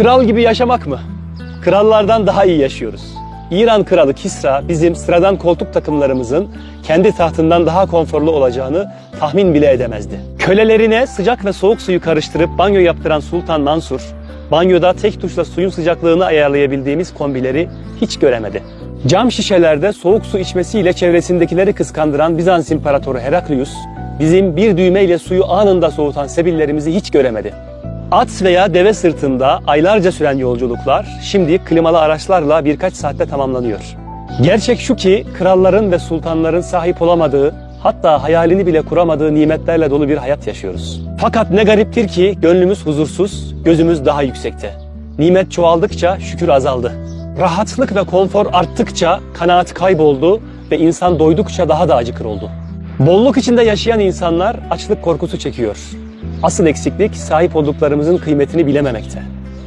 Kral gibi yaşamak mı? Krallardan daha iyi yaşıyoruz. İran kralı Kisra bizim sıradan koltuk takımlarımızın kendi tahtından daha konforlu olacağını tahmin bile edemezdi. Kölelerine sıcak ve soğuk suyu karıştırıp banyo yaptıran Sultan Mansur, banyoda tek tuşla suyun sıcaklığını ayarlayabildiğimiz kombileri hiç göremedi. Cam şişelerde soğuk su içmesiyle çevresindekileri kıskandıran Bizans İmparatoru Heraklius, bizim bir düğmeyle suyu anında soğutan sebillerimizi hiç göremedi. At veya deve sırtında aylarca süren yolculuklar şimdi klimalı araçlarla birkaç saatte tamamlanıyor. Gerçek şu ki kralların ve sultanların sahip olamadığı, hatta hayalini bile kuramadığı nimetlerle dolu bir hayat yaşıyoruz. Fakat ne gariptir ki gönlümüz huzursuz, gözümüz daha yüksekte. Nimet çoğaldıkça şükür azaldı. Rahatlık ve konfor arttıkça kanaat kayboldu ve insan doydukça daha da acıkır oldu. Bolluk içinde yaşayan insanlar açlık korkusu çekiyor. Asıl eksiklik sahip olduklarımızın kıymetini bilememekte.